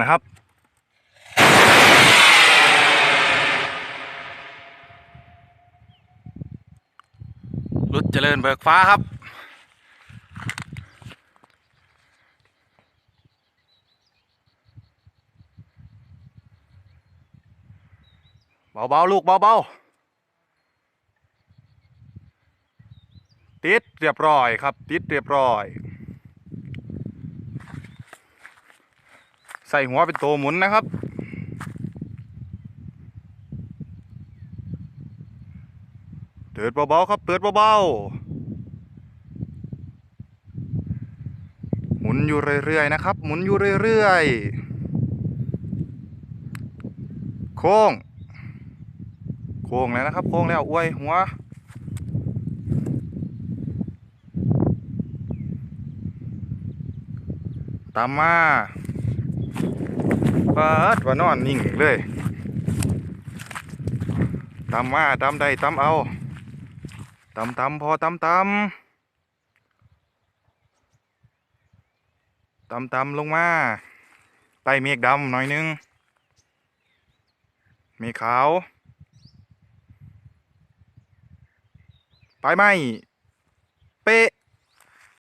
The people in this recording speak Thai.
นะครับ รุดเจริญเบิกฟ้าครับเบาๆลูกเบาๆติดเรียบร้อยครับ ติดเรียบร้อย ใส่หัวเป็นตัวหมุนนะครับ เปิดเบาๆครับ เปิดเบาๆ หมุนอยู่เรื่อยๆนะครับ หมุนอยู่เรื่อยๆ โค้ง โค้งแล้วนะครับ โค้งแล้วอวยหัวตามมา ปาดว่านอนนิ่งเลยตามมาตามได้ตามเอาตามตามพอตามตามตามตามลงมาไต่เมฆดำหน่อยนึงเมฆขาวไปไหม